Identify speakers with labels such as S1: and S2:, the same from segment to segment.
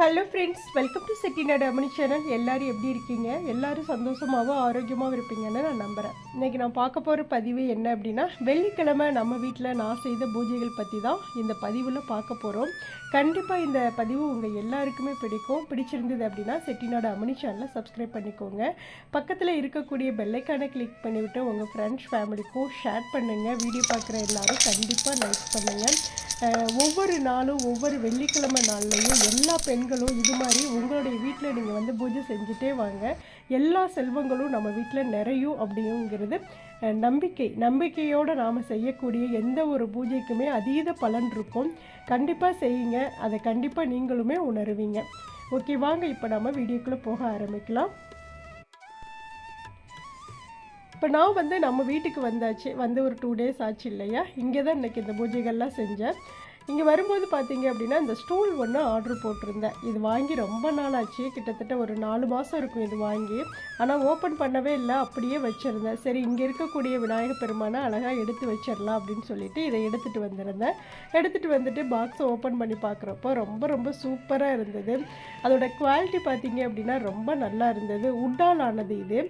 S1: Hello friends welcome to Chettinad Amani channel எல்லோரும் எப்படி இருக்கீங்க? எல்லோரும் சந்தோஷமாகவும் ஆரோக்கியமாகவும் இருப்பீங்கன்னு நான் நம்புகிறேன் இன்றைக்கி நான் பார்க்க போகிற பதிவு என்ன அப்படின்னா வெள்ளிக்கிழமை நம்ம வீட்டில் நான் செய்த பூஜைகள் பற்றி தான் இந்த பதிவில் பார்க்க போகிறோம் கண்டிப்பாக இந்த பதிவு உங்கள் எல்லாருக்குமே பிடிக்கும். பிடிச்சிருந்தது அப்படின்னா செட்டிநாடு அமனி சேனலை சப்ஸ்கிரைப் பண்ணிக்கோங்க. பக்கத்தில் இருக்கக்கூடிய பெல்லைக்கானை கிளிக் பண்ணிவிட்டு உங்கள் ஃப்ரெண்ட்ஸ் ஃபேமிலிக்கும் ஷேர் பண்ணுங்கள் வீடியோ பார்க்குற எல்லாரும் கண்டிப்பாக லைக் பண்ணுங்கள் ஒவ்வொரு நாளும் ஒவ்வொரு வெள்ளிக்கிழமை நாள்லையும் எல்லா பெண்கள் பெண்களும் இது மாதிரி உங்களுடைய வீட்டில் நீங்கள் வந்து பூஜை செஞ்சுட்டே வாங்க. எல்லா செல்வங்களும் நம்ம வீட்டில் நிறையும் அப்படிங்கிறது நம்பிக்கை. நம்பிக்கையோடு நாம் செய்யக்கூடிய எந்த ஒரு பூஜைக்குமே அதீத பலன் இருக்கும். கண்டிப்பாக செய்யுங்க. அதை கண்டிப்பாக நீங்களுமே உணருவீங்க. ஓகே வாங்க இப்போ நம்ம வீடியோக்குள்ளே போக ஆரம்பிக்கலாம். இப்போ நான் வந்து நம்ம வீட்டுக்கு வந்தாச்சு வந்து ஒரு டூ டேஸ் ஆச்சு இல்லையா? இங்கே தான் இன்றைக்கி இந்த பூஜைகள்லாம் செஞ்சேன். இங்கே வரும்போது பார்த்தீங்க அப்படின்னா இந்த ஸ்டூல் ஒன்று ஆர்டர் போட்டிருந்தேன். இது வாங்கி ரொம்ப நாள் ஆச்சு கிட்டத்தட்ட ஒரு நாலு மாதம் இருக்கும் இது வாங்கி. ஆனால் ஓப்பன் பண்ணவே இல்லை. அப்படியே வச்சுருந்தேன். சரி இங்கே இருக்கக்கூடிய விநாயகர் பெருமானை அழகாக எடுத்து வச்சிடலாம் அப்படின்னு சொல்லிட்டு இதை எடுத்துகிட்டு வந்திருந்தேன். எடுத்துகிட்டு வந்துட்டு பாக்ஸை ஓப்பன் பண்ணி பார்க்குறப்போ ரொம்ப ரொம்ப சூப்பராக இருந்தது. அதோட குவாலிட்டி பார்த்தீங்க அப்படின்னா ரொம்ப நல்லா இருந்தது. உட்டால் ஆனது இது.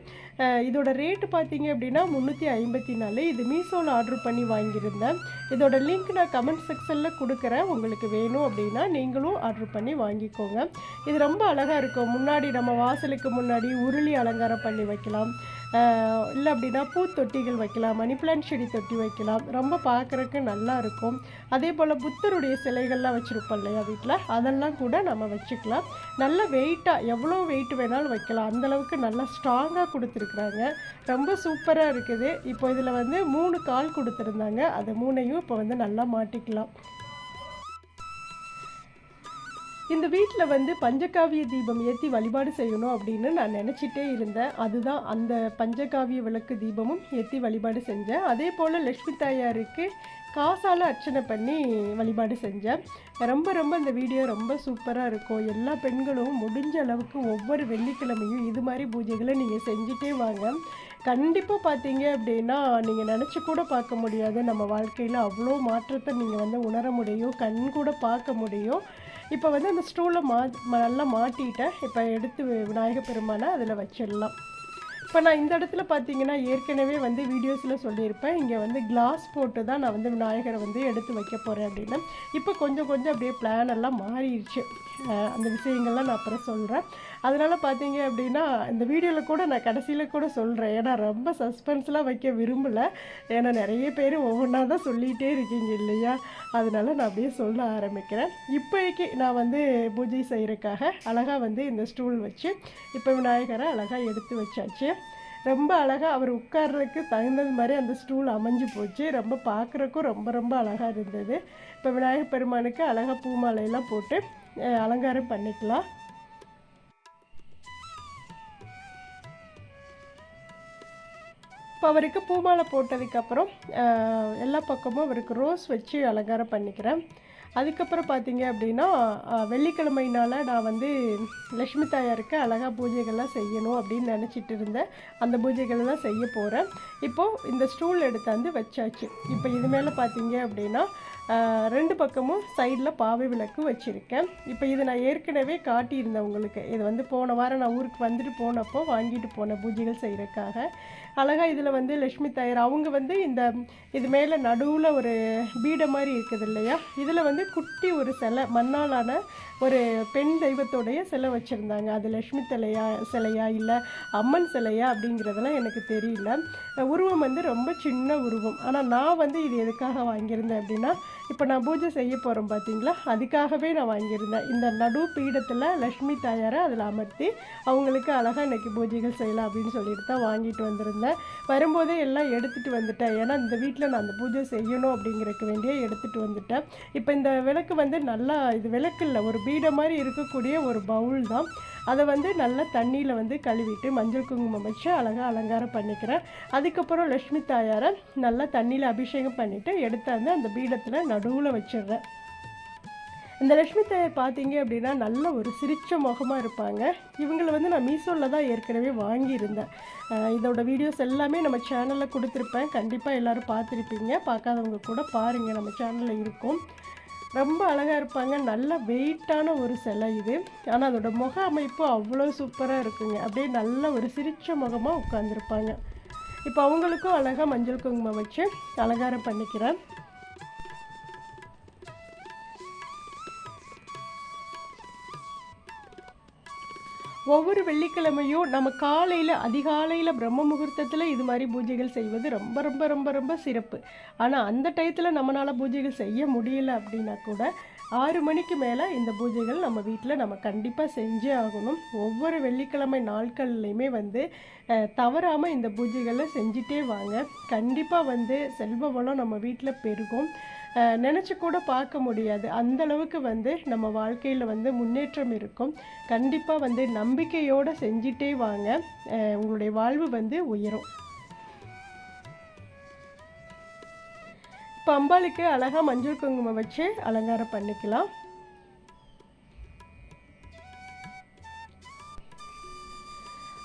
S1: இதோட ரேட்டு பார்த்தீங்க அப்படின்னா முந்நூற்றி ஐம்பத்தி நாலு. இது மீஷோவில் ஆர்டர் பண்ணி வாங்கியிருந்தேன். இதோட லிங்க் நான் கமெண்ட் செக்ஷனில் கொடுக்குறேன். உங்களுக்கு வேணும் அப்படின்னா நீங்களும் ஆர்டர் பண்ணி வாங்கிக்கோங்க. இது ரொம்ப அழகாக இருக்கும். முன்னாடி நம்ம வாசலுக்கு முன்னாடி உருளி அலங்காரம் பண்ணி வைக்கலாம். இல்லை அப்படின்னா பூத்தொட்டிகள் வைக்கலாம் மணி பிளான்ட் செடி தொட்டி வைக்கலாம். ரொம்ப பார்க்குறக்கு நல்லா இருக்கும். அதே போல் புத்தருடைய சிலைகள்லாம் வச்சுருப்போம் இல்லையா வீட்டில் அதெல்லாம் கூட நம்ம வச்சுக்கலாம். நல்ல வெயிட்டாக எவ்வளோ வெயிட் வேணாலும் வைக்கலாம். அந்தளவுக்கு நல்லா ஸ்ட்ராங்காக கொடுத்துருக்குறாங்க. ரொம்ப சூப்பராக இருக்குது. இப்போ இதில் வந்து மூணு கால் கொடுத்துருந்தாங்க. அது மூணையும் இப்போ வந்து நல்லா மாட்டிக்கலாம். இந்த வீட்டில் வந்து பஞ்சகாவிய தீபம் ஏற்றி வழிபாடு செய்யணும் அப்படின்னு நான் நினச்சிட்டே இருந்தேன். அதுதான் அந்த பஞ்சகாவிய விளக்கு தீபமும் ஏற்றி வழிபாடு செஞ்சேன். அதே போல் லக்ஷ்மி தாயாருக்கு காசால் அர்ச்சனை பண்ணி வழிபாடு செஞ்சேன். ரொம்ப ரொம்ப இந்த வீடியோ ரொம்ப சூப்பராக இருக்கும். எல்லா பெண்களும் முடிஞ்ச அளவுக்கு ஒவ்வொரு வெள்ளிக்கிழமையும் இது மாதிரி பூஜைகளை நீங்கள் செஞ்சுட்டே வாங்க. கண்டிப்பாக பார்த்தீங்க அப்படின்னா நீங்கள் நினச்சி கூட பார்க்க முடியாது. நம்ம வாழ்க்கையில் அவ்வளோ மாற்றத்தை நீங்கள் வந்து உணர முடியும். கண் கூட பார்க்க முடியும். இப்போ வந்து அந்த ஸ்டூலை மா நல்லா மாட்டிட்டேன். இப்போ எடுத்து விநாயகர் பெருமானை அதில் வச்சிடலாம். இப்போ நான் இந்த இடத்துல பார்த்தீங்கன்னா ஏற்கனவே வந்து வீடியோஸில் சொல்லியிருப்பேன். இங்கே வந்து கிளாஸ் போட்டு தான் நான் வந்து விநாயகரை வந்து எடுத்து வைக்க போகிறேன் அப்படின்னு. இப்போ கொஞ்சம் கொஞ்சம் அப்படியே பிளான் எல்லாம் மாறிடுச்சு. அந்த விஷயங்கள்லாம் நான் அப்புறம் சொல்கிறேன் அதனால் பார்த்தீங்க அப்படின்னா இந்த வீடியோவில் கூட நான் கடைசியில் கூட சொல்கிறேன் ஏன்னா ரொம்ப சஸ்பென்ஸ்லாம் வைக்க விரும்பலை. ஏன்னா நிறைய பேர் ஒவ்வொன்றா தான் சொல்லிகிட்டே இருக்கீங்க இல்லையா? அதனால நான் அப்படியே சொல்ல ஆரம்பிக்கிறேன். இப்போதைக்கு நான் வந்து பூஜை செய்கிறக்காக அழகாக வந்து இந்த ஸ்டூல் வச்சு இப்போ விநாயகரை அழகாக எடுத்து வச்சாச்சு. ரொம்ப அழகாக அவர் உட்கார்றதுக்கு தகுந்தது மாதிரி அந்த ஸ்டூல் அமைஞ்சு போச்சு. ரொம்ப பார்க்குறக்கும் ரொம்ப ரொம்ப அழகாக இருந்தது. இப்போ விநாயகர் பெருமானுக்கு அழகாக பூமாலையெல்லாம் போட்டு அலங்காரம் பண்ணிக்கலாம். இப்போ அவருக்கு பூமாலை போட்டதுக்கப்புறம் எல்லா பக்கமும் அவருக்கு ரோஸ் வச்சு அலங்காரம் பண்ணிக்கிறேன். அதுக்கப்புறம் பார்த்தீங்க அப்படின்னா வெள்ளிக்கிழமைனால நான் வந்து லக்ஷ்மி தாயாருக்கு அழகாக பூஜைகள்லாம் செய்யணும் அப்படின்னு நினச்சிட்டு இருந்தேன். அந்த பூஜைகள்லாம் செய்ய போகிறேன் இப்போது இந்த ஸ்டூல் எடுத்தாந்து வச்சாச்சு. இப்போ இது மேலே பார்த்தீங்க அப்படின்னா ரெண்டு பக்கமும் சைடில் பாவை விளக்கு வச்சுருக்கேன். இப்போ இது நான் ஏற்கனவே காட்டியிருந்தேன் உங்களுக்கு. இது வந்து போன வாரம் நான் ஊருக்கு வந்துட்டு போனப்போ வாங்கிட்டு போன பூஜைகள் செய்கிறதுக்காக அழகாக இதில் வந்து லக்ஷ்மி தாயார் அவங்க வந்து இந்த இது மேலே நடுவில் ஒரு பீடை மாதிரி இருக்குது இல்லையா? இதில் வந்து குட்டி ஒரு சிலை மண்ணாலான ஒரு பெண் தெய்வத்தோடைய சிலை வச்சுருந்தாங்க. அது லக்ஷ்மி தலையா சிலையா இல்லை அம்மன் சிலையா அப்படிங்கிறதெல்லாம் எனக்கு தெரியல. உருவம் வந்து ரொம்ப சின்ன உருவம். ஆனால் நான் வந்து இது எதுக்காக வாங்கியிருந்தேன் அப்படின்னா இப்போ நான் பூஜை செய்ய போகிறோம் பார்த்தீங்களா அதுக்காகவே நான் வாங்கியிருந்தேன். இந்த நடு பீடத்தில் லக்ஷ்மி தாயாரை அதில் அமர்த்தி அவங்களுக்கு அழகாக இன்றைக்கி பூஜைகள் செய்யலாம் அப்படின்னு சொல்லிட்டு தான் வாங்கிட்டு வந்திருந்தேன். வரும்போதே எல்லாம் எடுத்துகிட்டு வந்துட்டேன். ஏன்னா இந்த வீட்டில் நான் அந்த பூஜை செய்யணும் அப்படிங்கிறதுக்கு வேண்டிய எடுத்துகிட்டு வந்துட்டேன். இப்போ இந்த விளக்கு வந்து நல்லா இது விளக்கு இல்லை ஒரு பீடை மாதிரி இருக்கக்கூடிய ஒரு பவுல் தான். அதை வந்து நல்லா தண்ணியில் வந்து கழுவிட்டு மஞ்சள் குங்குமம் வச்சு அழகாக அலங்காரம் பண்ணிக்கிறேன். அதுக்கப்புறம் லக்ஷ்மி தாயாரை நல்லா தண்ணியில் அபிஷேகம் பண்ணிவிட்டு எடுத்தாந்து அந்த பீடத்தில் நடுவில் வச்சிடுறேன். இந்த லக்ஷ்மி தாயார் பார்த்தீங்க அப்படின்னா நல்ல ஒரு சிரிச்ச முகமாக இருப்பாங்க. இவங்களை வந்து நான் மீஷோவில் தான் ஏற்கனவே வாங்கியிருந்தேன். இதோட வீடியோஸ் எல்லாமே நம்ம சேனலில் கொடுத்துருப்பேன். கண்டிப்பாக எல்லோரும் பார்த்துருப்பீங்க. பார்க்காதவங்க கூட பாருங்கள் நம்ம சேனலில் இருக்கும். ரொம்ப அழகாக இருப்பாங்க. நல்ல வெயிட்டான ஒரு சிலை இது. ஆனால் அதோட முக அமைப்பு அவ்வளோ சூப்பராக இருக்குங்க. அப்படியே நல்ல ஒரு சிரிச்ச முகமாக உட்காந்துருப்பாங்க இப்போ அவங்களுக்கும் அழகாக மஞ்சள் குங்குமம் வச்சு அலங்காரம் பண்ணிக்கிறேன். ஒவ்வொரு வெள்ளிக்கிழமையும் நம்ம காலையில் அதிகாலையில் பிரம்ம முகூர்த்தத்தில் இது மாதிரி பூஜைகள் செய்வது ரொம்ப ரொம்ப ரொம்ப ரொம்ப சிறப்பு. ஆனால் அந்த டயத்தில் நம்மளால் பூஜைகள் செய்ய முடியல அப்படின்னா கூட ஆறு மணிக்கு மேலே இந்த பூஜைகள் நம்ம வீட்டில் நம்ம கண்டிப்பாக செஞ்சே ஆகணும். ஒவ்வொரு வெள்ளிக்கிழமை நாட்கள்லையுமே வந்து தவறாமல் இந்த பூஜைகளை செஞ்சிட்டே வாங்க. கண்டிப்பாக வந்து செல்வ வளம் நம்ம வீட்டில் பெருகும். நினச்சி கூட பார்க்க முடியாது. அந்த அளவுக்கு வந்து நம்ம வாழ்க்கையில் வந்து முன்னேற்றம் இருக்கும். கண்டிப்பாக வந்து நம்பிக்கையோடு செஞ்சிட்டே வாங்க. உங்களுடைய வாழ்வு வந்து உயரும். இப்போ அம்பாளுக்கு அழகாக மஞ்சள் குங்குமம் வச்சு அலங்காரம் பண்ணிக்கலாம்.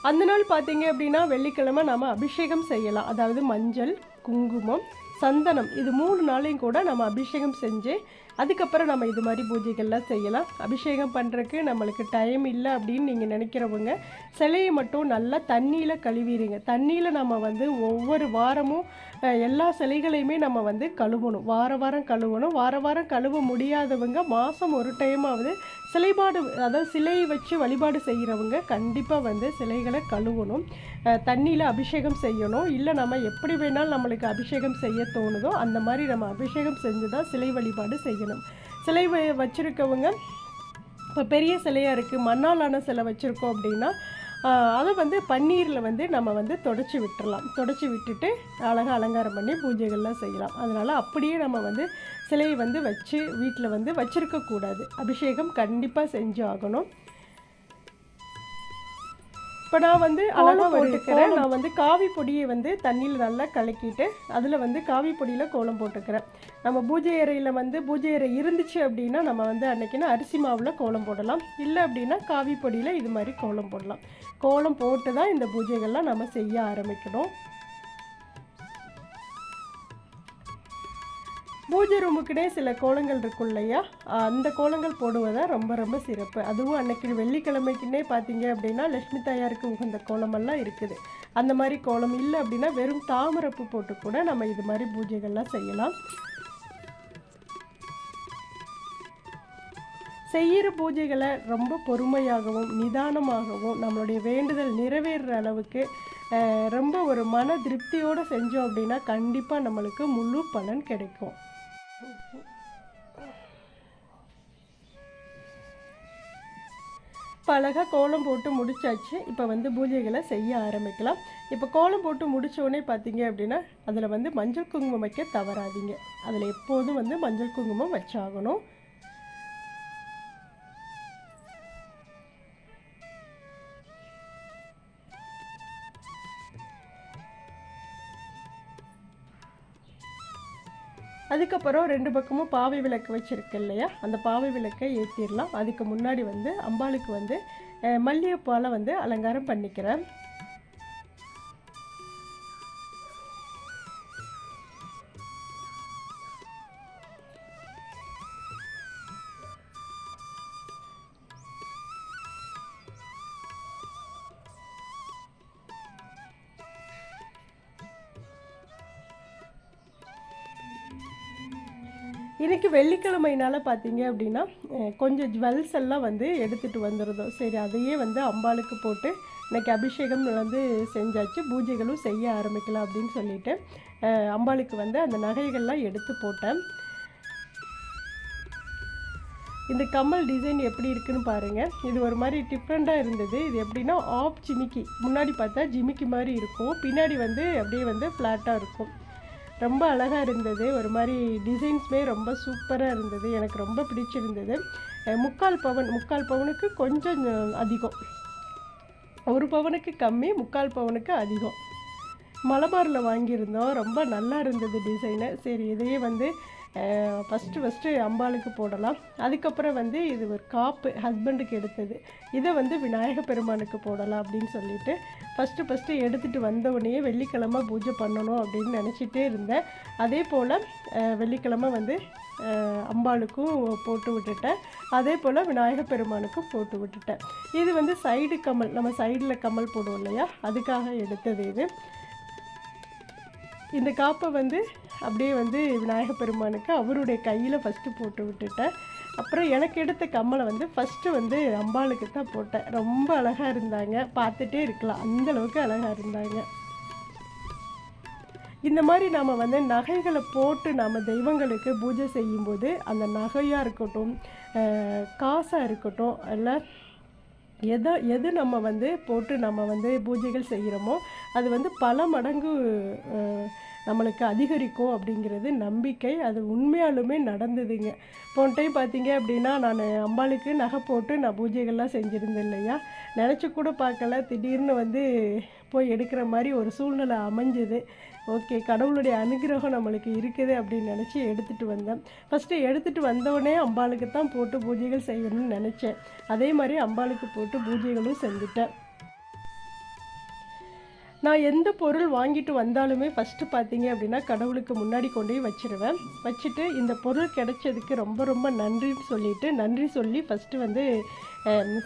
S1: அந்த நாள் பார்த்தீங்க அப்படின்னா வெள்ளிக்கிழமை நம்ம அபிஷேகம் செய்யலாம். அதாவது மஞ்சள் குங்குமம் சந்தனம். இது மூணு நாளையும் கூட நம்ம அபிஷேகம் செஞ்சு அதுக்கப்புறம் நம்ம இது மாதிரி பூஜைகள்லாம் செய்யலாம். அபிஷேகம் பண்ணுறதுக்கு நம்மளுக்கு டைம் இல்லை அப்படின்னு நீங்கள் நினைக்கிறவங்க சிலையை மட்டும் நல்லா தண்ணியில் கழுவிடுங்க. தண்ணியில் நம்ம வந்து ஒவ்வொரு வாரமும் எல்லா சிலைகளையுமே நம்ம வந்து கழுவணும். வார வாரம் கழுவணும். வார வாரம் கழுவ முடியாதவங்க மாதம் ஒரு டைமாவது சிலைப்பாடு அதாவது சிலையை வச்சு வழிபாடு செய்கிறவங்க கண்டிப்பாக வந்து சிலைகளை கழுவணும். தண்ணியில் அபிஷேகம் செய்யணும். இல்லை நம்ம எப்படி வேணாலும் நம்மளுக்கு அபிஷேகம் செய்ய தோணுதோ அந்த மாதிரி நம்ம அபிஷேகம் செஞ்சு தான் சிலை வழிபாடு செய்யணும். சிலை வ- இப்போ பெரிய சிலையாக இருக்குது மண்ணாலான சிலை வச்சுருக்கோம் அப்படின்னா அதை வந்து பன்னீரில் வந்து நம்ம வந்து தொடச்சி விட்டுறலாம். தொடச்சி விட்டுட்டு அழகாக அலங்காரம் பண்ணி பூஜைகள்லாம் செய்யலாம். அதனால் அப்படியே நம்ம வந்து சிலையை வந்து வச்சு வீட்டில் வந்து வச்சுருக்கக்கூடாது. அபிஷேகம் கண்டிப்பாக செஞ்சு ஆகணும். இப்போ நான் வந்து அழகாக போட்டுக்கிறேன் நான் வந்து காவி பொடியை வந்து தண்ணியில் நல்லா கலக்கிட்டு அதில் வந்து காவி பொடியில் கோலம் போட்டுக்கிறேன். நம்ம பூஜை அறையில் வந்து பூஜை அறை இருந்துச்சு அப்படின்னா நம்ம வந்து அன்னைக்குன்னா அரிசி மாவில் கோலம் போடலாம். இல்லை அப்படின்னா காவி பொடியில் இது மாதிரி கோலம் போடலாம். கோலம் போட்டு தான் இந்த பூஜைகள்லாம் நம்ம செய்ய ஆரம்பிக்கணும். பூஜை ரூமுக்குனே சில கோலங்கள் இருக்கும் இல்லையா? அந்த கோலங்கள் போடுவதா ரொம்ப ரொம்ப சிறப்பு. அதுவும் அன்னைக்கு வெள்ளிக்கிழமைக்குன்னே பார்த்தீங்க அப்படின்னா லட்சுமி தாயாருக்கு உகந்த கோலமெல்லாம் இருக்குது. அந்த மாதிரி கோலம் இல்லை அப்படின்னா வெறும் தாமரப்பு போட்டு கூட நம்ம இது மாதிரி பூஜைகள்லாம் செய்யலாம். செய்கிற பூஜைகளை ரொம்ப பொறுமையாகவும் நிதானமாகவும் நம்மளுடைய வேண்டுதல் நிறைவேறுற அளவுக்கு ரொம்ப ஒரு மன திருப்தியோடு செஞ்சோம் அப்படின்னா கண்டிப்பாக நம்மளுக்கு முழு பலன் கிடைக்கும். இப்போ அழகாக கோலம் போட்டு முடிச்சாச்சு. இப்போ வந்து பூஜைகளை செய்ய ஆரம்பிக்கலாம். இப்போ கோலம் போட்டு முடித்தோடனே பார்த்தீங்க அப்படின்னா அதில் வந்து மஞ்சள் குங்குமம் வைக்க தவறாதீங்க. அதில் எப்போதும் வந்து மஞ்சள் குங்குமம் வச்சாகணும். அதுக்கப்புறம் ரெண்டு பக்கமும் பாவை விளக்கு வச்சுருக்கு இல்லையா? அந்த பாவை விளக்கை ஏற்றிடலாம் அதுக்கு முன்னாடி வந்து அம்பாளுக்கு வந்து மல்லிகைப்பூவால் வந்து அலங்காரம் பண்ணிக்கிறேன். இன்றைக்கி வெள்ளிக்கிழமைனால பார்த்தீங்க அப்படின்னா கொஞ்சம் ஜுவல்ஸ் எல்லாம் வந்து எடுத்துகிட்டு வந்துருந்தோம் சரி அதையே வந்து அம்பாளுக்கு போட்டு இன்றைக்கி அபிஷேகம் வந்து செஞ்சாச்சு. பூஜைகளும் செய்ய ஆரம்பிக்கலாம் அப்படின்னு சொல்லிட்டு அம்பாளுக்கு வந்து அந்த நகைகள்லாம் எடுத்து போட்டேன். இந்த கம்மல் டிசைன் எப்படி இருக்குன்னு பாருங்கள் இது ஒரு மாதிரி டிஃப்ரெண்ட்டாக இருந்தது. இது எப்படின்னா ஆப் ஜிமிக்கி. முன்னாடி பார்த்தா ஜிமிக்கி மாதிரி இருக்கும். பின்னாடி வந்து அப்படியே வந்து ஃப்ளாட்டாக இருக்கும். ரொம்ப அழகாக இருந்தது. ஒரு மாதிரி டிசைன்ஸுமே ரொம்ப சூப்பராக இருந்தது. எனக்கு ரொம்ப பிடிச்சிருந்தது. முக்கால் பவன் முக்கால் பவனுக்கு கொஞ்சம் அதிகம். ஒரு பவனுக்கு கம்மி முக்கால் பவனுக்கு அதிகம். மலபாரில் வாங்கியிருந்தோம். ரொம்ப நல்லா இருந்தது டிசைனு சரி இதையே வந்து ஃபஸ்ட்டு ஃபஸ்ட்டு அம்பாளுக்கு போடலாம். அதுக்கப்புறம் வந்து இது ஒரு காப்பு ஹஸ்பண்டுக்கு எடுத்தது. இதை வந்து விநாயக பெருமானுக்கு போடலாம் அப்படின்னு சொல்லிட்டு ஃபஸ்ட்டு ஃபஸ்ட்டு எடுத்துகிட்டு வந்தவுடனே வெள்ளிக்கிழமை பூஜை பண்ணணும் அப்படின்னு நினச்சிட்டே இருந்தேன். அதே போல் வெள்ளிக்கிழமை வந்து அம்பாளுக்கும் போட்டு விட்டுட்டேன். அதே போல் விநாயகர் பெருமானுக்கும் போட்டு விட்டுட்டேன். இது வந்து சைடு கமல் நம்ம சைடில் கமல் போடுவோம் இல்லையா? அதுக்காக எடுத்தது இது. இந்த காப்பை வந்து அப்படியே வந்து விநாயகர் பெருமானுக்கு அவருடைய கையில் ஃபஸ்ட்டு போட்டு விட்டுட்டேன். அப்புறம் எனக்கு எடுத்த கம்மலை வந்து ஃபஸ்ட்டு வந்து அம்பாளுக்கு தான் போட்டேன். ரொம்ப அழகாக இருந்தாங்க. பார்த்துட்டே இருக்கலாம். அந்த அளவுக்கு அழகாக இருந்தாங்க. இந்த மாதிரி நாம் வந்து நகைகளை போட்டு நாம் தெய்வங்களுக்கு பூஜை செய்யும்போது அந்த நகையாக இருக்கட்டும் காசாக இருக்கட்டும் இல்லை எதை எது நம்ம வந்து போட்டு நம்ம வந்து பூஜைகள் செய்கிறோமோ அது வந்து பல மடங்கு நம்மளுக்கு அதிகரிக்கும் அப்படிங்கிறது நம்பிக்கை. அது உண்மையாலுமே நடந்ததுங்க. போன டைம் பார்த்தீங்க அப்படின்னா நான் அம்பாளுக்கு நகை போட்டு நான் பூஜைகள்லாம் செஞ்சுருந்தேன் இல்லையா? நினச்சி கூட பார்க்கல. திடீர்னு வந்து போய் எடுக்கிற மாதிரி ஒரு சூழ்நிலை அமைஞ்சுது. ஓகே கடவுளுடைய அனுகிரகம் நம்மளுக்கு இருக்குது அப்படின்னு நினச்சி எடுத்துகிட்டு வந்தேன். ஃபஸ்ட்டு எடுத்துகிட்டு வந்தோடனே அம்பாளுக்கு தான் போட்டு பூஜைகள் செய்யணும்னு நினச்சேன். அதே மாதிரி அம்பாளுக்கு போட்டு பூஜைகளும் செஞ்சுட்டேன். நான் எந்த பொருள் வாங்கிட்டு வந்தாலுமே ஃபஸ்ட்டு பார்த்தீங்க அப்படின்னா கடவுளுக்கு முன்னாடி கொண்டு போய் வச்சிருவேன். வச்சுட்டு இந்த பொருள் கிடைச்சதுக்கு ரொம்ப ரொம்ப நன்றின்னு சொல்லிட்டு நன்றி சொல்லி ஃபஸ்ட்டு வந்து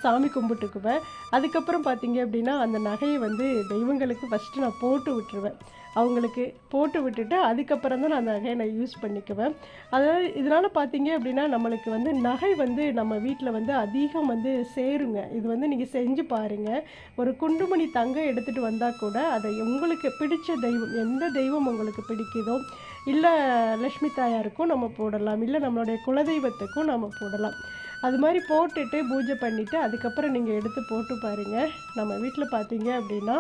S1: சாமி கும்பிட்டுக்குவேன். அதுக்கப்புறம் பார்த்தீங்க அப்படின்னா அந்த நகையை வந்து தெய்வங்களுக்கு ஃபஸ்ட்டு நான் போட்டு விட்டுருவேன். அவங்களுக்கு போட்டு விட்டுட்டு அதுக்கப்புறம் தான் நான் அந்த நகையை நான் யூஸ் பண்ணிக்குவேன். அதாவது இதனால் பார்த்தீங்க அப்படின்னா நம்மளுக்கு வந்து நகை வந்து நம்ம வீட்டில் வந்து அதிகம் வந்து சேருங்க. இது வந்து நீங்கள் செஞ்சு பாருங்கள் ஒரு குண்டுமணி தங்கம் எடுத்துகிட்டு வந்தால் கூட அதை உங்களுக்கு பிடிச்ச தெய்வம் எந்த தெய்வம் உங்களுக்கு பிடிக்குதோ இல்லை லக்ஷ்மி தாயாருக்கும் நம்ம போடலாம். இல்லை நம்மளுடைய குலதெய்வத்துக்கும் நம்ம போடலாம். அது மாதிரி போட்டுட்டு பூஜை பண்ணிவிட்டு அதுக்கப்புறம் நீங்கள் எடுத்து போட்டு பாருங்கள் நம்ம வீட்டில் பார்த்தீங்க அப்படின்னா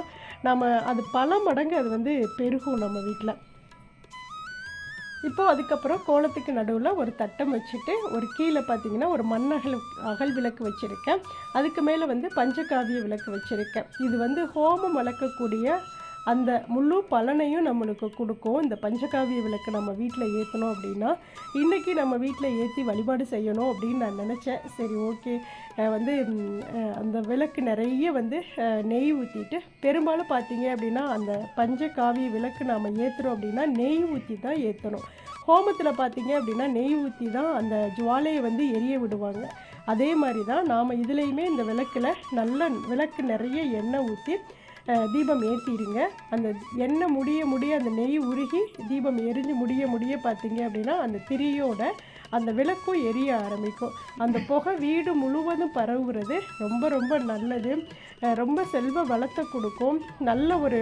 S1: நம்ம அது பல மடங்கு அது வந்து பெருகும் நம்ம வீட்டில் இப்போ அதுக்கப்புறம் கோலத்துக்கு நடுவில் ஒரு தட்டம் வச்சுட்டு ஒரு கீழே பார்த்தீங்கன்னா ஒரு மண்ணகல் அகல் விளக்கு வச்சுருக்கேன். அதுக்கு மேலே வந்து பஞ்சகாவிய விளக்கு வச்சுருக்கேன். இது வந்து ஹோமம் வளர்க்கக்கூடிய அந்த முழு பலனையும் நம்மளுக்கு கொடுக்கும். இந்த பஞ்சகாவிய விளக்கு நம்ம வீட்டில் ஏற்றணும் அப்படின்னா இன்றைக்கி நம்ம வீட்டில் ஏற்றி வழிபாடு செய்யணும் அப்படின்னு நான் நினச்சேன். சரி ஓகே. வந்து அந்த விளக்கு நிறைய வந்து நெய் ஊற்றிட்டு பெரும்பாலும் பார்த்தீங்க அப்படின்னா அந்த பஞ்சகாவிய விளக்கு நாம் ஏற்றுறோம் அப்படின்னா நெய் ஊற்றி தான் ஏற்றணும் ஹோமத்தில் பார்த்தீங்க அப்படின்னா நெய் ஊற்றி தான் அந்த ஜுவாலையை வந்து எரிய விடுவாங்க. அதே மாதிரி தான் நாம் இதுலேயுமே இந்த விளக்கில் நல்ல விளக்கு நிறைய எண்ணெய் ஊற்றி தீபம் ஏற்றிடுங்க அந்த எண்ணெய் முடிய முடிய அந்த நெய் உருகி தீபம் எரிஞ்சு முடிய முடிய பார்த்தீங்க அப்படின்னா அந்த திரியோட அந்த விளக்கும் எரிய ஆரம்பிக்கும். அந்த புகை வீடு முழுவதும் பரவுகிறது ரொம்ப ரொம்ப நல்லது. ரொம்ப செல்வ வளத்தை கொடுக்கும். நல்ல ஒரு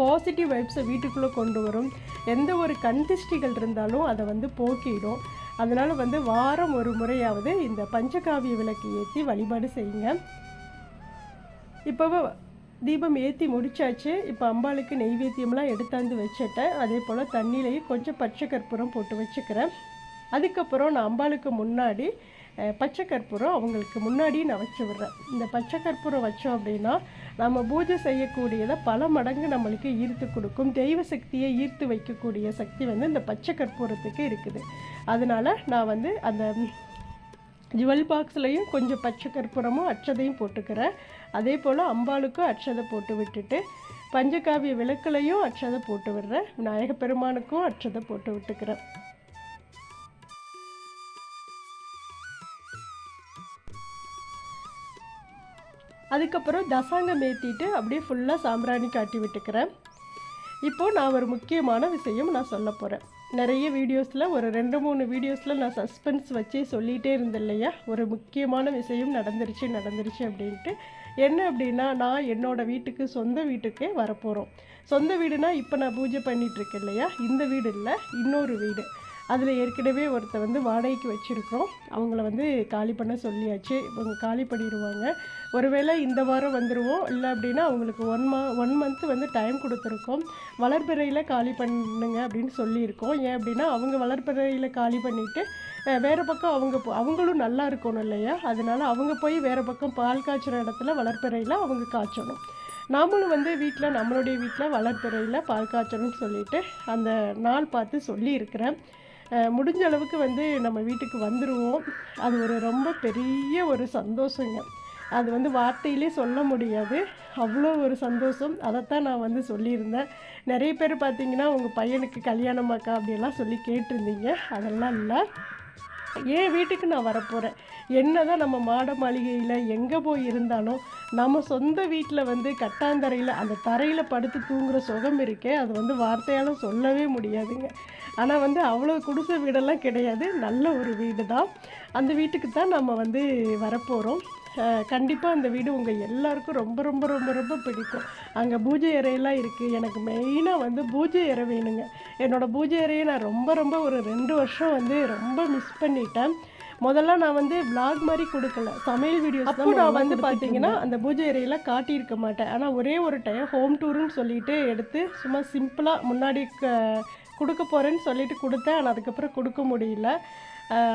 S1: பாசிட்டிவ் வைப்ஸை வீட்டுக்குள்ளே கொண்டு வரும். எந்த ஒரு கண்திஷ்டிகள் இருந்தாலும் அதை வந்து போக்கிடும். அதனால் வந்து வாரம் ஒரு முறையாவது இந்த பஞ்சகாவிய விளக்கு ஏற்றி வழிபாடு செய்யுங்க. இப்போ தீபம் ஏற்றி முடிச்சாச்சு. இப்போ அம்பாளுக்கு நெய்வேத்தியம்லாம் எடுத்தாந்து வச்சுட்டேன். அதே போல் தண்ணியிலையும் கொஞ்சம் பச்சை கற்பூரம் போட்டு வச்சுக்கிறேன். அதுக்கப்புறம் நான் அம்பாளுக்கு முன்னாடி பச்சை கற்பூரம் அவங்களுக்கு முன்னாடி நான் வச்சு விடுறேன். இந்த பச்சை கற்பூரம் வச்சோம் அப்படின்னா நம்ம பூஜை செய்யக்கூடியதை பல மடங்கு நம்மளுக்கு ஈர்த்து கொடுக்கும். தெய்வ சக்தியை ஈர்த்து வைக்கக்கூடிய சக்தி வந்து இந்த பச்சை கற்பூரத்துக்கு இருக்குது. அதனால் நான் வந்து அந்த ஜுவல் பாக்ஸ்லையும் கொஞ்சம் பச்சை கற்பூரமும் அச்சதையும் போட்டுக்கிறேன். அதே போல் அம்பாளுக்கும் அட்சதை போட்டு விட்டுட்டு பஞ்சகாவிய விளக்குலையும் அட்சதை போட்டு விடுறேன். விநாயக பெருமானுக்கும் அட்சதை போட்டு விட்டுக்கிறேன். அதுக்கப்புறம் தசாங்கம் ஏற்றிட்டு அப்படியே ஃபுல்லாக சாம்பிராணி காட்டி விட்டுக்கிறேன். இப்போது நான் ஒரு முக்கியமான விஷயம் நான் சொல்ல போகிறேன் நிறைய வீடியோஸில் ஒரு ரெண்டு மூணு வீடியோஸில் நான் சஸ்பென்ஸ் வச்சே சொல்லிகிட்டே இருந்தேன் இல்லையா? ஒரு முக்கியமான விஷயம் நடந்துருச்சு நடந்துருச்சு அப்படின்ட்டு. என்ன அப்படின்னா நான் என்னோட வீட்டுக்கு சொந்த வீட்டுக்கே வரப்போகிறோம் சொந்த வீடுனா இப்போ நான் பூஜை பண்ணிகிட்ருக்கேன் இருக்கேன் இல்லையா? இந்த வீடு இல்லை இன்னொரு வீடு. அதில் ஏற்கனவே ஒருத்தர் வந்து வாடகைக்கு வச்சுருக்கோம் அவங்கள வந்து காலி பண்ண சொல்லியாச்சு. இவங்க காலி பண்ணிடுவாங்க. ஒருவேளை இந்த வாரம் வந்துடுவோம் இல்லை அப்படின்னா அவங்களுக்கு ஒன் மா ஒன் மந்த் வந்து டைம் கொடுத்துருக்கோம். வளர்ப்பிறையில் காலி பண்ணுங்க அப்படின்னு சொல்லியிருக்கோம். ஏன் அப்படின்னா அவங்க வளர்ப்பிறையில் காலி பண்ணிவிட்டு வேறு பக்கம் அவங்க அவங்களும் நல்லா இருக்கணும் இல்லையா? அதனால் அவங்க போய் வேறு பக்கம் பால் காய்ச்சுற இடத்துல வளர்ப்பிறையில் அவங்க காய்ச்சணும். நாமளும் வந்து வீட்டில் நம்மளுடைய வீட்டில் வளர்ப்பிறையில் பால் காய்ச்சணும்னு சொல்லிட்டு அந்த நாள் பார்த்து சொல்லியிருக்கிறேன். முடிஞ்ச அளவுக்கு வந்து நம்ம வீட்டுக்கு வந்துடுவோம் அது ஒரு ரொம்ப பெரிய ஒரு சந்தோஷங்க. அது வந்து வார்த்தையிலே சொல்ல முடியாது. அவ்வளோ ஒரு சந்தோஷம். அதைத்தான் நான் வந்து சொல்லியிருந்தேன். நிறைய பேர் பார்த்தீங்கன்னா உங்கள் பையனுக்கு கல்யாணமாக்கா அப்படியெல்லாம் சொல்லி கேட்டிருந்தீங்க. அதெல்லாம் இல்லை. என் வீட்டுக்கு நான் வரப்போகிறேன் என்ன தான் நம்ம மாட மாளிகையில் எங்கே போய் இருந்தாலும் நம்ம சொந்த வீட்டில் வந்து கட்டாந்தரையில் அந்த தரையில் படுத்து தூங்குற சுகம் இருக்கே அது வந்து வார்த்தையால் சொல்லவே முடியாதுங்க. ஆனால் வந்து அவ்வளோ குடிசை வீடெல்லாம் கிடையாது. நல்ல ஒரு வீடு தான் அந்த வீட்டுக்கு தான் நம்ம வந்து வரப்போகிறோம் கண்டிப்பாக அந்த வீடு உங்கள் எல்லாருக்கும் ரொம்ப ரொம்ப ரொம்ப ரொம்ப பிடிக்கும். அங்கே பூஜை அறையெல்லாம் இருக்குது எனக்கு மெயினாக வந்து பூஜை அறை வேணுங்க. என்னோடய பூஜை அறையை நான் ரொம்ப ரொம்ப ஒரு ரெண்டு வருஷம் வந்து ரொம்ப மிஸ் பண்ணிட்டேன். முதல்ல நான் வந்து vlog மாதிரி கொடுக்கல. சமையல் வீடியோஸ் அப்போ நான் வந்து பார்த்தீங்கன்னா அந்த பூஜை அறையெல்லாம் காட்டியிருக்க மாட்டேன். ஆனால் ஒரே ஒரு டைம் ஹோம் டூருன்னு சொல்லிட்டு எடுத்து சும்மா சிம்பிளாக முன்னாடி க- கொடுக்க போகிறேன்னு சொல்லிட்டு கொடுத்தேன். ஆனால் அதுக்கப்புறம் கொடுக்க முடியல.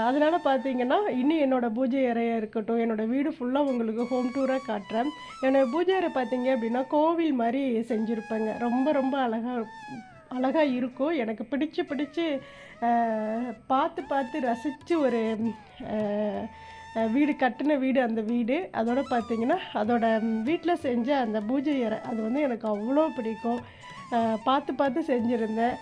S1: அதனால் பார்த்தீங்கன்னா இன்னும் என்னோடய பூஜை அறையாக இருக்கட்டும் என்னோட வீடு ஃபுல்லாக உங்களுக்கு ஹோம் டூராக காட்டுறேன். என்னோடய பூஜை அறை பார்த்தீங்க அப்படின்னா கோவில் மாதிரி செஞ்சுருப்பேங்க. ரொம்ப ரொம்ப அழகாக அழகாக இருக்கும். எனக்கு பிடிச்சு பிடிச்சி பார்த்து பார்த்து ரசித்து ஒரு வீடு கட்டின வீடு அந்த வீடு. அதோட பார்த்திங்கன்னா அதோட வீட்டில் செஞ்ச அந்த பூஜை அறை அது வந்து எனக்கு அவ்வளோ பிடிக்கும். பார்த்து பார்த்து செஞ்சுருந்தேன்.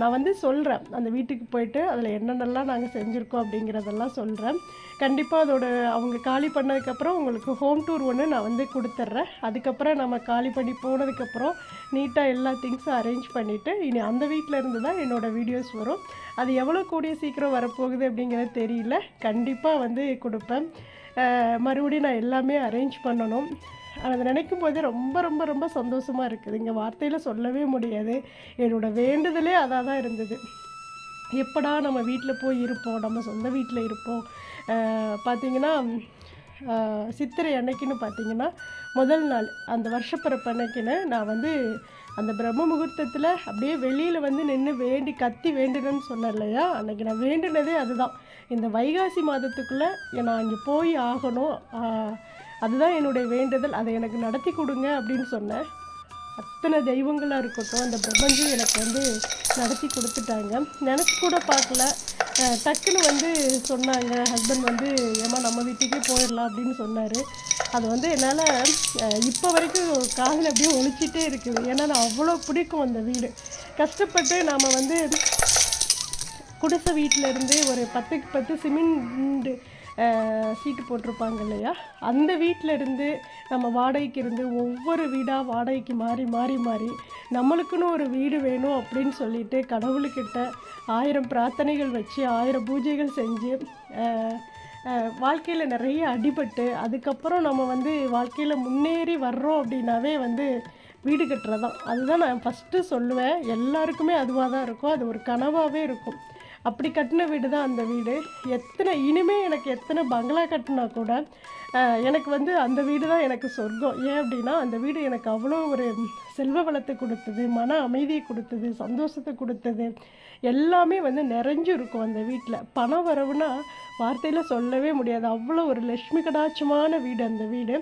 S1: நான் வந்து சொல்கிறேன் அந்த வீட்டுக்கு போயிட்டு அதில் என்னென்னலாம் நாங்கள் செஞ்சுருக்கோம் அப்படிங்கிறதெல்லாம் சொல்கிறேன் கண்டிப்பாக அதோட அவங்க காலி பண்ணதுக்கப்புறம் உங்களுக்கு ஹோம் டூர் ஒன்று நான் வந்து கொடுத்துட்றேன். அதுக்கப்புறம் நம்ம காலி பண்ணி போனதுக்கப்புறம் நீட்டாக எல்லா திங்ஸும் அரேஞ்ச் பண்ணிவிட்டு இனி அந்த வீட்டில் இருந்து தான் என்னோடய வீடியோஸ் வரும். அது எவ்வளோ கூடிய சீக்கிரம் வரப்போகுது அப்படிங்கிறது தெரியல. கண்டிப்பாக வந்து கொடுப்பேன். மறுபடியும் நான் எல்லாமே அரேஞ்ச் பண்ணணும். ஆனால் அதை நினைக்கும் போதே ரொம்ப ரொம்ப ரொம்ப சந்தோஷமாக இருக்குது. இங்கே வார்த்தையில் சொல்லவே முடியாது. என்னோடய வேண்டுதலே அதாக தான் இருந்தது. எப்படா நம்ம வீட்டில் போய் இருப்போம் நம்ம சொந்த வீட்டில் இருப்போம். பார்த்திங்கன்னா பார்த்தீங்கன்னா சித்திரை அன்னைக்குன்னு பார்த்தீங்கன்னா முதல் நாள் அந்த வருஷப்பிறப்பு அன்னைக்குன்னு நான் வந்து அந்த பிரம்ம முகூர்த்தத்தில் அப்படியே வெளியில் வந்து நின்று வேண்டி கத்தி வேண்டுனேன்னு சொன்னேன் இல்லையா? அன்னைக்கு நான் வேண்டுனதே அதுதான். இந்த வைகாசி மாதத்துக்குள்ளே நான் இங்கே போய் ஆகணும். அதுதான் என்னுடைய வேண்டுதல். அதை எனக்கு நடத்தி கொடுங்க அப்படின்னு சொன்னேன். அத்தனை தெய்வங்களாக இருக்கட்டும் அந்த பிரபஞ்சம் எனக்கு வந்து நடத்தி கொடுத்துட்டாங்க. நினச்சி கூட பார்க்கல. டக்குன்னு வந்து சொன்னாங்க. ஹஸ்பண்ட் வந்து ஏமா நம்ம வீட்டுக்கே போயிடலாம் அப்படின்னு சொன்னார். அது வந்து என்னால் இப்போ வரைக்கும் காதில் அப்படியே ஒழிச்சிட்டே இருக்குது. ஏன்னா நான் அவ்வளோ பிடிக்கும் அந்த வீடு. கஷ்டப்பட்டு நாம் வந்து குடிசை வீட்டிலேருந்து ஒரு பத்துக்கு பத்து சிமெண்ட் சீட்டு போட்டிருப்பாங்க இல்லையா? அந்த வீட்டில் இருந்து நம்ம வாடகைக்கு இருந்து ஒவ்வொரு வீடாக வாடகைக்கு மாறி மாறி மாறி நம்மளுக்குன்னு ஒரு வீடு வேணும் அப்படின்னு சொல்லிட்டு கடவுளுக்கிட்ட ஆயிரம் பிரார்த்தனைகள் வச்சு ஆயிரம் பூஜைகள் செஞ்சு வாழ்க்கையில் நிறைய அடிபட்டு அதுக்கப்புறம் நம்ம வந்து வாழ்க்கையில் முன்னேறி வர்றோம் அப்படின்னாவே வந்து வீடு கட்டுறது தான் அதுதான் நான் ஃபஸ்ட்டு சொல்லுவேன். எல்லாருக்குமே அதுவாக தான் இருக்கும். அது ஒரு கனவாகவே இருக்கும். அப்படி கட்டின வீடு தான் அந்த வீடு. எத்தனை இனிமே எனக்கு எத்தனை பங்களா கட்டினா கூட எனக்கு வந்து அந்த வீடு தான் எனக்கு சொர்க்கம். ஏன் அப்படின்னா அந்த வீடு எனக்கு அவ்வளோ ஒரு செல்வ வளத்தை கொடுத்தது மன அமைதியை கொடுத்தது சந்தோஷத்தை கொடுத்தது. எல்லாமே வந்து நிறைஞ்சு இருக்கும் அந்த வீட்டில் பணம் வரவுனா வார்த்தையில் சொல்லவே முடியாது. அவ்வளோ ஒரு லட்சுமி கடாட்சமான வீடு அந்த வீடு.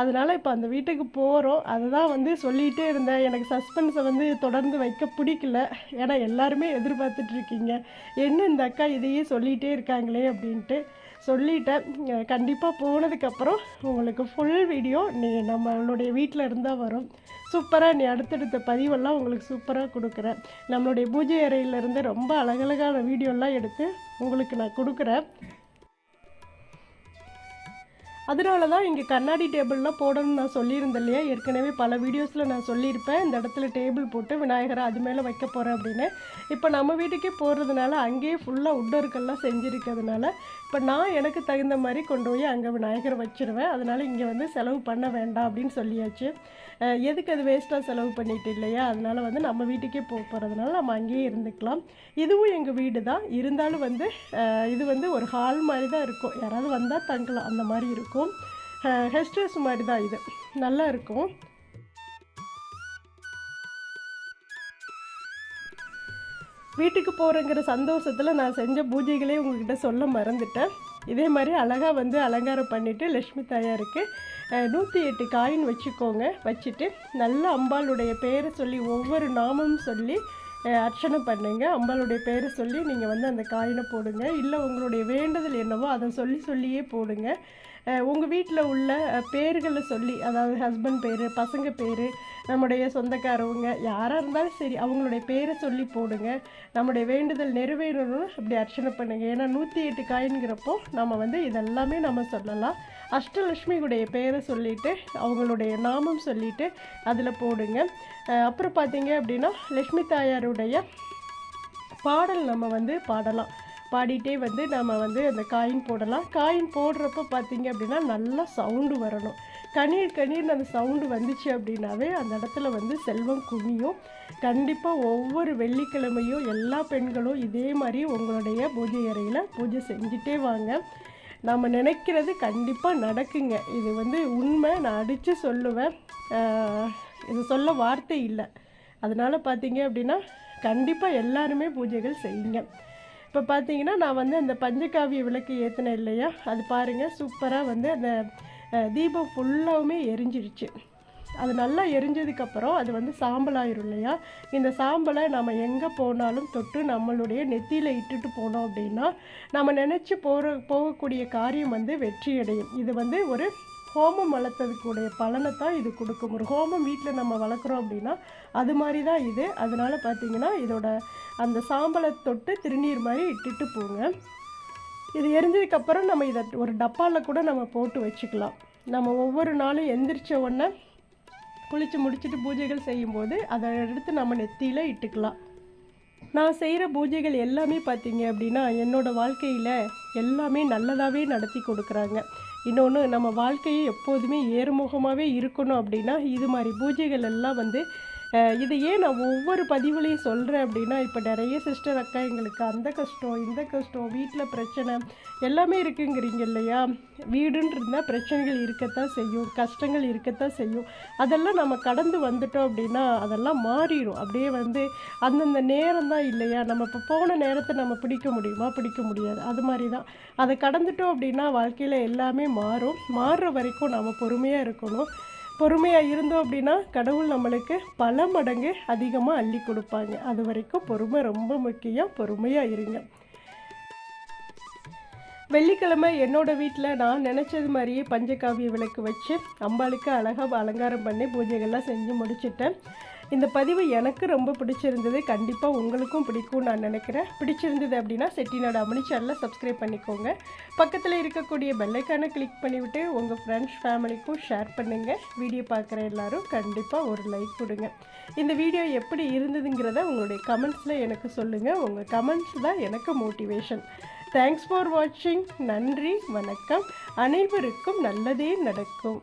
S1: அதனால் இப்போ அந்த வீட்டுக்கு போகிறோம் அதுதான் வந்து சொல்லிகிட்டே இருந்தேன். எனக்கு சஸ்பென்ஸை வந்து தொடர்ந்து வைக்க பிடிக்கல. ஏன்னா எல்லாருமே எதிர்பார்த்துட்ருக்கீங்க என்ன இந்த அக்கா இதையே சொல்லிகிட்டே இருக்காங்களே அப்படின்ட்டு சொல்லிட்டேன். கண்டிப்பாக போனதுக்கப்புறம் உங்களுக்கு ஃபுல் வீடியோ நீ நம்மளுடைய வீட்டில் இருந்தால் வரும். சூப்பராக நீ அடுத்தடுத்த பதிவெல்லாம் உங்களுக்கு சூப்பராக கொடுக்குறேன். நம்மளுடைய பூஜை அறையிலேருந்து ரொம்ப அழகழகான வீடியோலாம் எடுத்து உங்களுக்கு நான் கொடுக்குறேன். அதனால தான் இங்கே கண்ணாடி டேபிள்லாம் போடணும்னு நான் சொல்லியிருந்தேன் இல்லையா? ஏற்கனவே பல வீடியோஸில் நான் சொல்லியிருப்பேன். இந்த இடத்துல டேபிள் போட்டு விநாயகரை அது மேலே வைக்க போகிறேன் அப்படின்னு. இப்போ நம்ம வீட்டுக்கே போகிறதுனால அங்கேயே ஃபுல்லாக உட்டருக்கெல்லாம் செஞ்சுருக்கிறதுனால இப்போ நான் எனக்கு தகுந்த மாதிரி கொண்டு போய் அங்கே விநாயகரை வச்சிருவேன். அதனால் இங்கே வந்து செலவு பண்ண வேண்டாம் அப்படின்னு சொல்லியாச்சு. எதுக்கு அது வேஸ்ட்டாக செலவு பண்ணிட்டு இல்லையா? அதனால் வந்து நம்ம வீட்டுக்கே போக போகிறதுனால நம்ம அங்கேயே இருந்துக்கலாம். இதுவும் எங்கள் வீடு தான் இருந்தாலும் வந்து இது வந்து ஒரு ஹால் மாதிரி தான் இருக்கும். யாராவது வந்தால் தங்கலாம். அந்த மாதிரி இருக்கும். ஹெஸ்ட் ஹவுஸ் மாதிரி தான் இது. நல்லா இருக்கும். வீட்டுக்கு போகிறேங்கிற சந்தோஷத்தில் நான் செஞ்ச பூஜைகளே உங்ககிட்ட சொல்ல மறந்துட்டேன். இதே மாதிரி அழகாக வந்து அலங்காரம் பண்ணிவிட்டு லக்ஷ்மி தாயாருக்கு நூற்றி எட்டு காயின் வச்சுக்கோங்க. வச்சுட்டு நல்ல அம்பாளுடைய பேரை சொல்லி ஒவ்வொரு நாமமும் சொல்லி அர்ச்சனை பண்ணுங்கள் அம்பாளுடைய பேரை சொல்லி நீங்கள் வந்து அந்த காயினை போடுங்க. இல்லை உங்களுடைய வேண்டுதல் என்னவோ அதை சொல்லி சொல்லியே போடுங்க. உங்கள் வீட்டில் உள்ள பேர்களை சொல்லி அதாவது ஹஸ்பண்ட் பேர் பசங்க பேர் நம்முடைய சொந்தக்காரவங்க யாராக இருந்தாலும் சரி அவங்களுடைய பேரை சொல்லி போடுங்க. நம்முடைய வேண்டுதல் நிறைவேறணும்னு அப்படி அர்ச்சனை பண்ணுங்கள் ஏன்னா நூற்றி எட்டு காயின்கிறப்போ நம்ம வந்து இதெல்லாமே நம்ம சொல்லலாம். அஷ்டலட்சுமியுடைய பேரை சொல்லிவிட்டு அவங்களுடைய நாமம் சொல்லிவிட்டு அதில் போடுங்க. அப்புறம் பார்த்தீங்க அப்படின்னா லக்ஷ்மி தாயாருடைய பாடல் நம்ம வந்து பாடலாம். பாடிட்டே வந்து நம்ம வந்து அந்த காயின் போடலாம். காயின் போடுறப்ப பார்த்தீங்க அப்படின்னா நல்லா சவுண்டு வரணும். கணீர் கணீர்னு அந்த சவுண்டு வந்துச்சு அப்படின்னாவே அந்த இடத்துல வந்து செல்வம் குமியும் கண்டிப்பாக ஒவ்வொரு வெள்ளிக்கிழமையும் எல்லா பெண்களும் இதே மாதிரி உங்களுடைய பூஜை அறையில் பூஜை செஞ்சுட்டே வாங்க. நம்ம நினைக்கிறது கண்டிப்பாக நடக்குங்க. இது வந்து உண்மை. நான் அடித்து சொல்லுவேன். இது சொல்ல வார்த்தை இல்லை. அதனால் பார்த்தீங்க அப்படின்னா கண்டிப்பாக எல்லாருமே பூஜைகள் செய்யுங்க. இப்போ பார்த்தீங்கன்னா நான் வந்து அந்த பஞ்சகாவிய விளக்கு ஏற்றினேன் இல்லையா? அது பாருங்கள் சூப்பராக வந்து அந்த தீபம் ஃபுல்லாகவுமே எரிஞ்சிருச்சு. அது நல்லா எரிஞ்சதுக்கப்புறம் அது வந்து சாம்பல் ஆயிரும் இல்லையா? இந்த சாம்பலை நம்ம எங்கே போனாலும் தொட்டு நம்மளுடைய நெத்தியில் இட்டுட்டு போனோம் அப்படின்னா நம்ம நினச்சி போகிற போகக்கூடிய காரியம் வந்து வெற்றி அடையும் இது வந்து ஒரு ஹோமம் வளர்த்ததுக்குடைய பலனை தான் இது கொடுக்கும். ஒரு ஹோமம் வீட்டில் நம்ம வளர்க்குறோம் அப்படின்னா அது மாதிரி தான் இது. அதனால் பார்த்தீங்கன்னா இதோட அந்த சாம்பலை தொட்டு திருநீர் மாதிரி இட்டுட்டு போங்க. இது எரிஞ்சதுக்கப்புறம் நம்ம இதை ஒரு டப்பாவில் கூட நம்ம போட்டு வச்சுக்கலாம். நம்ம ஒவ்வொரு நாளும் எந்திரிச்ச உடனே குளித்து முடிச்சுட்டு பூஜைகள் செய்யும்போது அதை எடுத்து நம்ம நெத்தியில் இட்டுக்கலாம். நான் செய்கிற பூஜைகள் எல்லாமே பார்த்தீங்க அப்படின்னா என்னோடய வாழ்க்கையில் எல்லாமே நல்லதாகவே நடத்தி கொடுக்குறாங்க. இன்னொன்று நம்ம வாழ்க்கையை எப்போதுமே ஏறுமுகமாகவே இருக்கணும் அப்படின்னா இது மாதிரி பூஜைகள் எல்லாம் வந்து இது ஏன் நான் ஒவ்வொரு பதிவுலையும் சொல்கிறேன் அப்படின்னா இப்போ நிறைய சிஸ்டர் அக்கா எங்களுக்கு அந்த கஷ்டம் இந்த கஷ்டம் வீட்டில் பிரச்சனை எல்லாமே இருக்குங்கிறீங்க இல்லையா? வீடுன்னு இருந்தால் பிரச்சனைகள் இருக்கத்தான் செய்யும் கஷ்டங்கள் இருக்கத்தான் செய்யும். அதெல்லாம் நம்ம கடந்து வந்துட்டோம் அப்படின்னா அதெல்லாம் மாறிடும். அப்படியே வந்து அந்தந்த நேரம் தான் இல்லையா? நம்ம இப்போ போன நேரத்தை நம்ம பிடிக்க முடியுமா? பிடிக்க முடியாது. அது மாதிரி தான் அதை கடந்துட்டோம் அப்படின்னா வாழ்க்கையில் எல்லாமே மாறும். மாறுற வரைக்கும் நம்ம பொறுமையாக இருக்கணும். பொறுமையாக இருந்தோம் அப்படின்னா கடவுள் நம்மளுக்கு பல மடங்கு அதிகமாக அள்ளி கொடுப்பாங்க. அது வரைக்கும் பொறுமை ரொம்ப முக்கியம். பொறுமையாக இருங்க. வெள்ளிக்கிழமை என்னோடய வீட்டில் நான் நினச்சது மாதிரியே பஞ்சகாவிய விளக்கு வச்சு அம்பாளுக்கு அழகாக அலங்காரம் பண்ணி பூஜைகள்லாம் செஞ்சு முடிச்சிட்டேன். இந்த பதிவு எனக்கு ரொம்ப பிடிச்சிருந்தது. கண்டிப்பாக உங்களுக்கும் பிடிக்கும்னு நான் நினைக்கிறேன். பிடிச்சிருந்தது அப்படின்னா செட்டிநாடு அமனி சேனலை சப்ஸ்கிரைப் பண்ணிக்கோங்க. பக்கத்தில் இருக்கக்கூடிய பெல்லைக்கானை கிளிக் பண்ணிவிட்டு உங்கள் ஃப்ரெண்ட்ஸ் ஃபேமிலிக்கும் ஷேர் பண்ணுங்கள் வீடியோ பார்க்குற எல்லாரும் கண்டிப்பாக ஒரு லைக் கொடுங்க. இந்த வீடியோ எப்படி இருந்ததுங்கிறத உங்களுடைய கமெண்ட்ஸில் எனக்கு சொல்லுங்கள் உங்கள் கமெண்ட்ஸ் தான் எனக்கு மோட்டிவேஷன் தேங்க்ஸ் ஃபார் வாட்சிங் நன்றி வணக்கம். அனைவருக்கும் நல்லதே நடக்கும்.